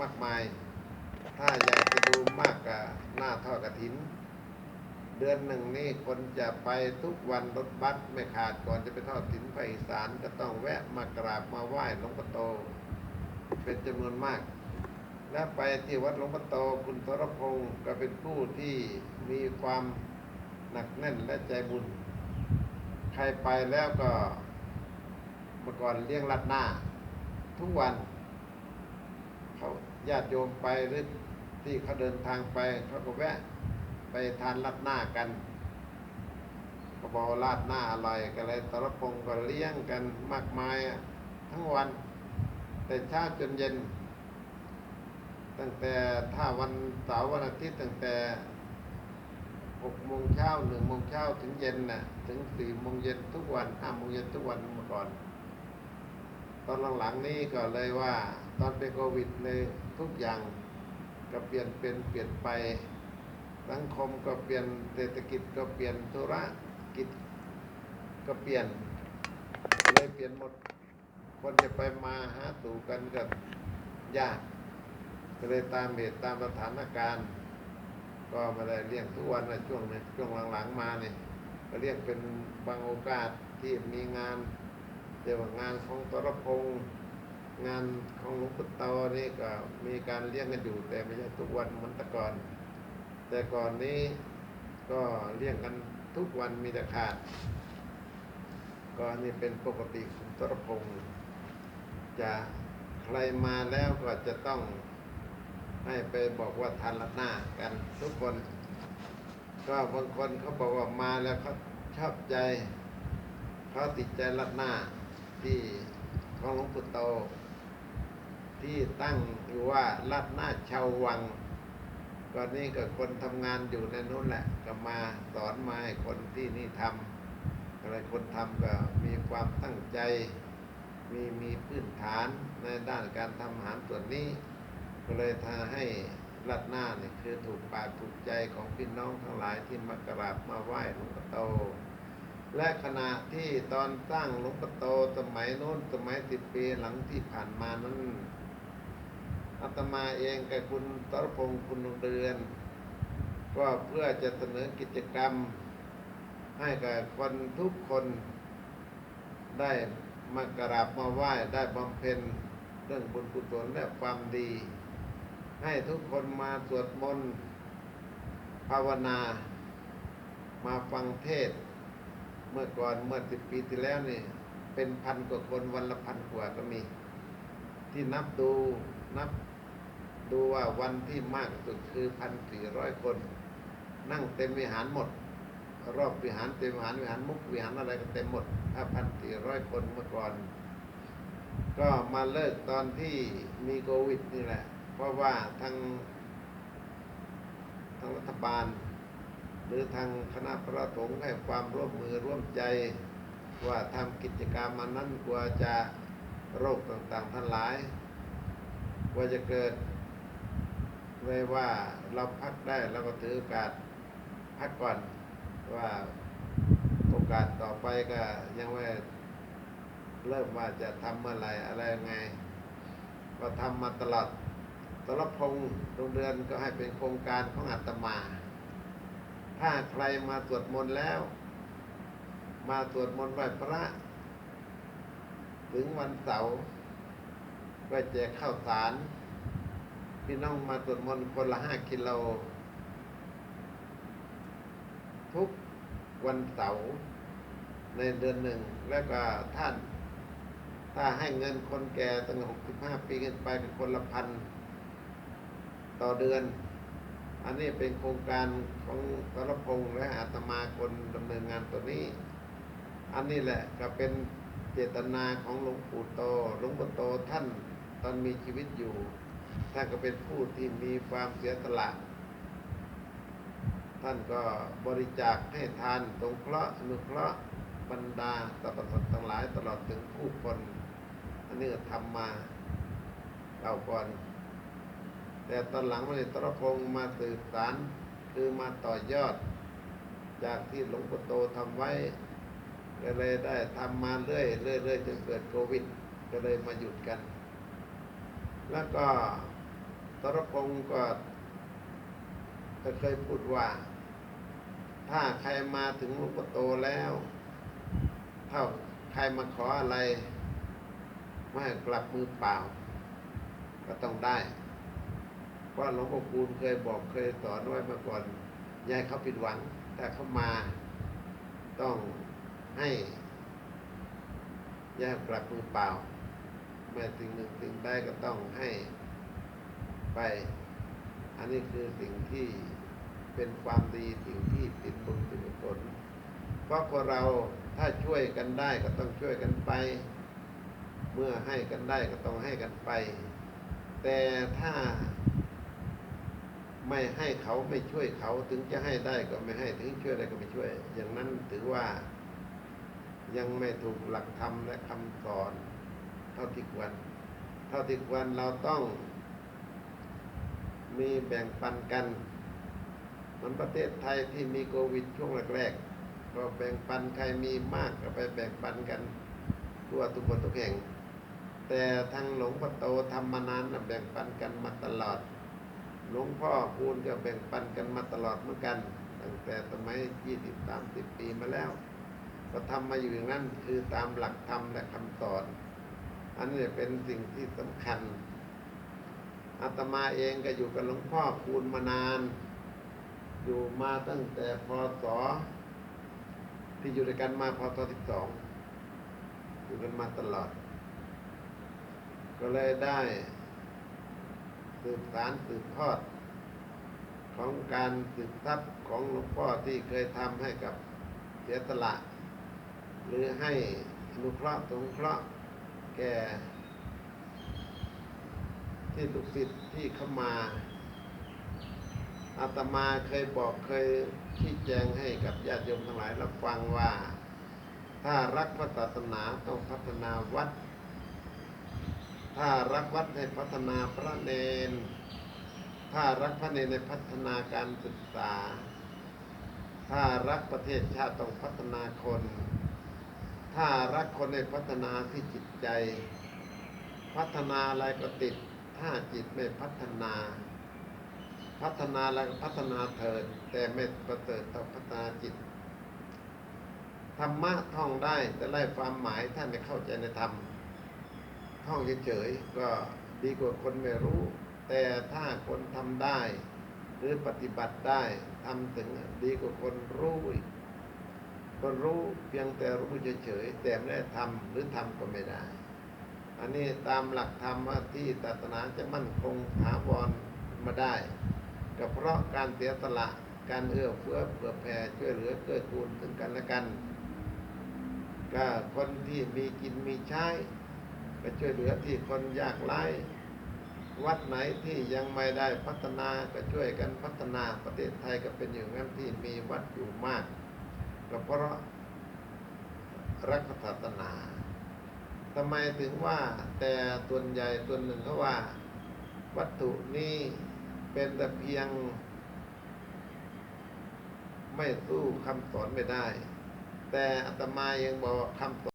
มากมาย ถ้าอยากจะดูมากกับหน้าทอดกระถิน เดือนหนึ่งนี่คนจะไปทุกวันรถบัสไม่ขาดก่อนจะไปทอดกฐินภาคอีสานก็ต้องแวะมากราบมาไหว้หลวงพ่อโต เป็นจำนวนมาก และไปที่วัดหลวงพ่อโตคุณสรพงศ์ก็เป็นผู้ที่มีความหนักแน่นและใจบุญ ใครไปแล้วก็เมื่อก่อนเลี้ยงรัดหน้า ทุกวัน ญาติโยมไปหรือที่เขาเดินทางไปเขาก็แวะ ไปทานรัดหน้ากันเขาบอกว่าราดหน้าอร่อยก็เลยสรพงก็เลี้ยงกันมากมายอะทั้งวัน แต่เช้าจนเย็น ตั้งแต่ถ้าวันเสาร์วันอาทิตย์ตั้งแต่หกโมงเช้าหนึ่งโมงเช้าถึงเย็นน่ะถึงสี่โมงเย็นทุกวันห้าโมงเย็นทุกวันเมื่อก่อน ตอนหลังๆนี้ก็เลยว่า ตอนเป็นโควิดเลยทุกอย่างก็เปลี่ยนเป็นเปลี่ยนไปสังคมก็เปลี่ยนเศรษฐกิจก็เปลี่ยนธุรกิจก็เปลี่ยนเลยเปลี่ยนหมด คนจะไปมาหาสู่กันก็ยากก็เลยตามเหตุตามสถานการณ์ ก็ม่ได้เลี้ยงทุกวันนะช่วงนี้ช่วงหลังๆมาเนี่ยก็เรียกเป็นบางโอกาสที่มีงาน เรียกว่างานของตรพงษ์งานของหลวงปู่โตนี่ก็มีการเลี้ยงกันอยู่ แต่ไม่ใช่ทุกวันเหมือนแต่ก่อน แต่ก่อนนี้ก็เลี้ยงกันทุกวันมีแต่ขาด ก็อันนี่เป็นปกติของตรพงษ์จะใครมาแล้วก็จะต้องให้ไปบอกว่าทานรัดหน้ากันทุกคน ก็บางคนเขาบอกว่ามาแล้วเขาชอบใจเขาติดใจรัดหน้า ที่ของหลวงปู่โต ที่ตั้งอยู่ว่ารัดหน้าชาววังก่อนนี้ก็คนทำงานอยู่ในนู้นแหละ ก็มาสอนมาให้คนที่นี่ทำอะไรคนทำก็มีความตั้งใจ มีมีพื้นฐานในด้านการทำอาหารส่วนนี้ ก็เลยทาให้รัดหน้าเนี่ยคือถูกปากถูกใจของพี่น้องทั้งหลายที่มากราบมาไหว้หลวงปู่โต และขณะที่ตอนสร้างหลวงปู่โตสมัยโน้นสมัยสิบปีหลังที่ผ่านมานั้นอาตมาเองกับคุณตรพงศ์คุณดวงเดือน ก็เพื่อจะเสนอกิจกรรม ให้กับคนทุกคนได้มากราบมาไหว้ได้บำเพ็ญเรื่องบุญกุศลและความดี ให้ทุกคนมาสวดมนต์ภาวนา มาฟังเทศ มื่อก่อนเมื่อสิบปีที่แล้วนี่ เป็นพันกว่าคนวันละพันกว่าก็มี ที่นับดูนับดูว่าวันที่มากสุดคือพันสี่ร้อยคน นั่งเต็มวิหารหมด รอบวิหารเต็มวิหารวิหารมุกวิหารอะไรก็เต็มหมดถ้าพันสี่ร้อยคนเมื่อก่อน ก็มาเลิกตอนที่มีโควิดนี่แหละ เพราะว่าทางทางรัฐบาล หรือทางคณะพระสงฆ์ให้ความร่วมมือร่วมใจ ว่าทำกิจกรรมมันนั้นกลัวจะโรคต่างๆทั้งหลายกลัวจะเกิดเลยว่าเราพักได้เราก็ถือโอกาสพักก่อนว่าโอกาสต่อไปก็ยังไม่เริ่มว่าจะทำเมื่อไรอะไรยังไง ก็ทำมาตลอดตลอดพงโรงเรือนก็ให้เป็นโครงการของอาตมา ถ้าใครมาสวดมนต์แล้ว มาสวดมนต์ไหว้พระ ถึงวันเสาร์ก็แจกข้าวสาร พี่น้องมาสวดมนต์คนละห้ากิโล ทุกวันเสาร์ในเดือนหนึ่ง แล้วก็ท่าน ถ้าให้เงินคนแก่ตั้งหกสิบห้าปีขึ้นไปเป็นคนละพัน ต่อเดือน อันนี้เป็นโครงการของสรพงษ์และอาตมาคนดำเนินงานตัวนี้ อันนี้แหละก็เป็นเจตนาของหลวงปู่โตหลวงปู่โตท่านตอนมีชีวิตอยู่ ท่านก็เป็นผู้ที่มีความเสียสละ ท่านก็บริจาคให้ทานสงเคราะห์อนุเคราะห์บรรดาสรรพสัตว์ทั้งหลายตลอดถึงผู้คน อันนี้ก็ทำมาเก่าก่อน แต่ตอนหลังพระตรพงษ์มาสืบสารคือมาต่อยอด จากที่หลวงปู่โตทำไว้ก็เลยได้ทำมาเรื่อยเรื่อยเรื่อยจนเกิดโควิด ก็เลยมาหยุดกัน แล้วก็ตรพงศ์ก็ก็เคยพูดว่า ถ้าใครมาถึงหลวงพ่โตแล้วถ้าใครมาขออะไรไม่กลับมือเปล่า ก็ต้องได้ เพราะหลวงพ่อคูณเคยบอกเคยสอนไว้มาก่อนยายเขาผิดหวัง แต่เขามาต้องให้ยายกลับมือเปล่าเมื่อสิ่งหนึ่งสิ่งใดก็ต้องให้ไป อันนี้คือสิ่งที่เป็นความดีสิ่งที่ติดบุญติดกุศลเพราะคนเราถ้าช่วยกันได้ก็ต้องช่วยกันไป เมื่อให้กันได้ก็ต้องให้กันไป แต่ถ้า ไม่ให้เขาไม่ช่วยเขาถึงจะให้ได้ก็ไม่ให้ถึงช่วยได้ก็ไม่ช่วย อย่างนั้นถือว่ายังไม่ถูกหลักธรรมและคำสอน เท่าที่ควร เท่าที่ควรเราต้อง มีแบ่งปันกันมันประเทศไทยที่มีโควิดช่วงแรกๆก็แบ่งปันใครมีมากก็ไปแบ่งปันกันทั่วทุกคนทุกแห่ง แต่ทางหลวงพ่อโตทำมานานแบ่งปันกันมาตลอด หลวงพ่อคูณก็แบ่งปันกันมาตลอดเหมือนกัน ตั้งแต่สมัยยี่สิบสามสิบปีมาแล้ว ก็ทำมาอยู่อย่างนั้นคือตามหลักธรรมและคำสอน อันนี้เป็นสิ่งที่สำคัญอาตมาเองก็อยู่กับหลวงพ่อคูณมานาน อยู่มาตั้งแต่พศที่อยู่ด้วยกันมาพศสิบสองอยู่กันมาตลอด ก็เลยได้ สืบสารสืบทอด ของการสืบทรัพย์ของหลวงพ่อที่เคยทำให้กับเสียสละ หรือให้อนุเคราะห์สงเคราะห์แก่ ที่ลูกศิษย์ที่เข้ามาอาตมาเคยบอกเคยชี้แจงให้กับญาติโยมทั้งหลายรับฟังว่า ถ้ารักพระศาสนาต้องพัฒนาวัด ถ้ารักวัดให้พัฒนาพระเนนถ้ารักพระเนนในพัฒนาการศึกษาถ้ารักประเทศชาติต้องพัฒนาคน ถ้ารักคนในพัฒนาที่จิตใจ พัฒนาอะไรก็ติด ถ้าจิตไม่พัฒนา พัฒนาอะไรก็พัฒนาเถิด แต่ไม่ประเสริฐต้องพัฒนาจิต ธรรมะท่องได้แต่ไล่ความหมายท่านไม่เข้าใจในธรรม ท่องเฉยๆก็ดีกว่าคนไม่รู้ แต่ถ้าคนทำได้ หรือปฏิบัติได้ทำถึงดีกว่าคนรู้อีกคนรู้เพียงแต่รู้เฉยๆแต่ไม่ได้ทำหรือทำก็ไม่ได้ อันนี้ตามหลักธรรมว่าที่ศาสนาจะมั่นคงถาวรมาได้ก็เพราะการเสียสละการเอื้อเฟื้อเผื่อแผ่ช่วยเหลือเกื้อกูลซึ่งกันและกัน ก็คนที่มีกินมีใช้ ช่วยเหลือที่คนยากไร้วัดไหนที่ยังไม่ได้พัฒนาก็ช่วยกันพัฒนาประเทศไทยก็เป็นอย่างนั้นที่มีวัดอยู่มากก็เพราะรักศาสนาทำไมถึงว่าแต่ส่วใหญ่ส่วหนึ่งเขาว่า วัตถุนี้เป็นแต่เพียง ไม่สู้คำสอนไม่ได้ แต่อาตมายังบอกคำสอน